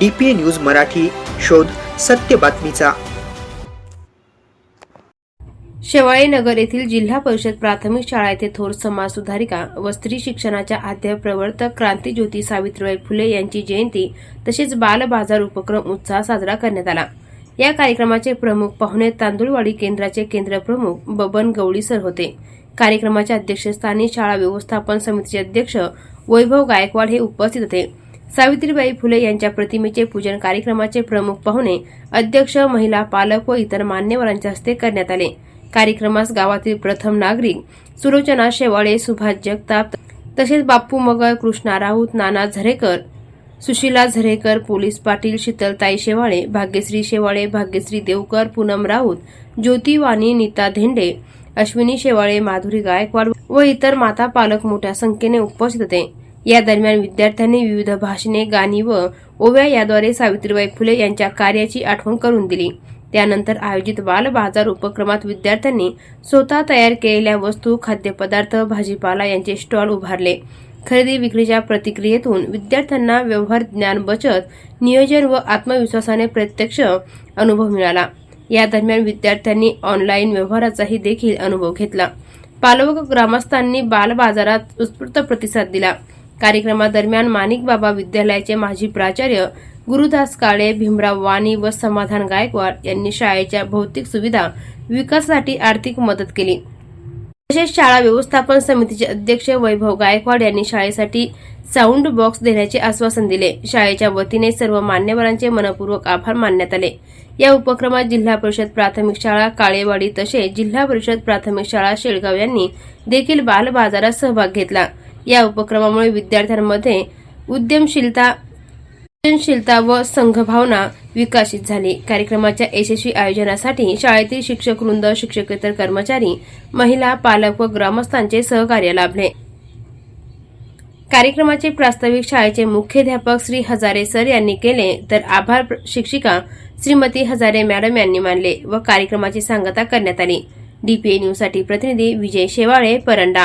DPA news Marathi शोध सत्य बातमीचा. शेवाळे नगर येथील जिल्हा परिषद प्राथमिक शाळा येथे थोर समाज सुधारिका व स्त्री शिक्षणाच्या आद्य प्रवर्तक क्रांतीज्योती सावित्रीबाई फुले यांची जयंती तसेच बाल बाजार उपक्रम उत्साह साजरा करण्यात आला. या कार्यक्रमाचे प्रमुख पाहुणे तांदुळवाडी केंद्राचे केंद्र प्रमुख बबन गवळी सर होते. कार्यक्रमाच्या अध्यक्षस्थानी शाळा व्यवस्थापन समितीचे अध्यक्ष वैभव गायकवाड हे उपस्थित होते. सावित्रीबाई फुले यांच्या प्रतिमेचे पूजन कार्यक्रमाचे प्रमुख पाहुणे अध्यक्ष महिला पालक व इतर मान्यवरांच्या हस्ते करण्यात आले. कार्यक्रमास गावातील प्रथम नागरिक सुलोचना शेवाळे सुभाष जगताप तसेच बाप्पू मगर कृष्णा राऊत नाना झरेकर सुशीला झरेकर पोलीस पाटील शीतलताई शेवाळे भाग्यश्री शेवाळे भाग्यश्री देवकर पूनम राऊत ज्योती वाणी नीता धेंडे अश्विनी शेवाळे माधुरी गायकवाड व इतर माता पालक मोठ्या संख्येने उपस्थित होते. या दरम्यान विद्यार्थ्यांनी विविध भाषणे गाणी व ओव्या याद्वारे सावित्रीबाई फुले यांच्या कार्याची आठवण करून दिली. त्यानंतर आयोजित बाल बाजार उपक्रमात विद्यार्थ्यांनी स्वतः तयार केलेल्या वस्तू खाद्यपदार्थ भाजीपाला यांचे स्टॉल उभारले. खरेदी विक्रीच्या प्रतिक्रियेतून विद्यार्थ्यांना व्यवहार ज्ञान बचत नियोजन व आत्मविश्वासाने प्रत्यक्ष अनुभव मिळाला. या दरम्यान विद्यार्थ्यांनी ऑनलाईन व्यवहाराचाही देखील अनुभव घेतला. पालक ग्रामस्थांनी बाल बाजारात उत्स्फूर्त प्रतिसाद दिला. कार्यक्रमादरम्यान माणिक बाबा विद्यालयाचे माजी प्राचार्य गुरुदास काळे भीमराव वाणी व समाधान गायकवाड यांनी शाळेच्या भौतिक सुविधा विकासासाठी आर्थिक मदत केली. तसेच शाळा व्यवस्थापन समितीचे अध्यक्ष वैभव गायकवाड यांनी शाळेसाठी साऊंड बॉक्स देण्याचे आश्वासन दिले. शाळेच्या वतीने सर्व मान्यवरांचे मनपूर्वक आभार मानण्यात आले. या उपक्रमात जिल्हा परिषद प्राथमिक शाळा काळेवाडी तसेच जिल्हा परिषद प्राथमिक शाळा शेळगाव यांनी देखील बाल बाजारात सहभाग घेतला. या उपक्रमामुळे विद्यार्थ्यांमध्ये उद्यमशीलता उद्यमशीलता व संघभावना विकसित झाली. कार्यक्रमाच्या यशस्वी आयोजनासाठी शाळेतील शिक्षक वृंद शिक्षकेतर कर्मचारी महिला पालक व ग्रामस्थांचे सहकार्य लाभले. कार्यक्रमाचे प्रास्ताविक शाळेचे मुख्याध्यापक श्री हजारे सर यांनी केले तर आभार शिक्षिका श्रीमती हजारे मॅडम यांनी मानले व कार्यक्रमाची सांगता करण्यात आली. डीपीए न्यूजसाठी प्रतिनिधी विजय शेवाळे परंडा.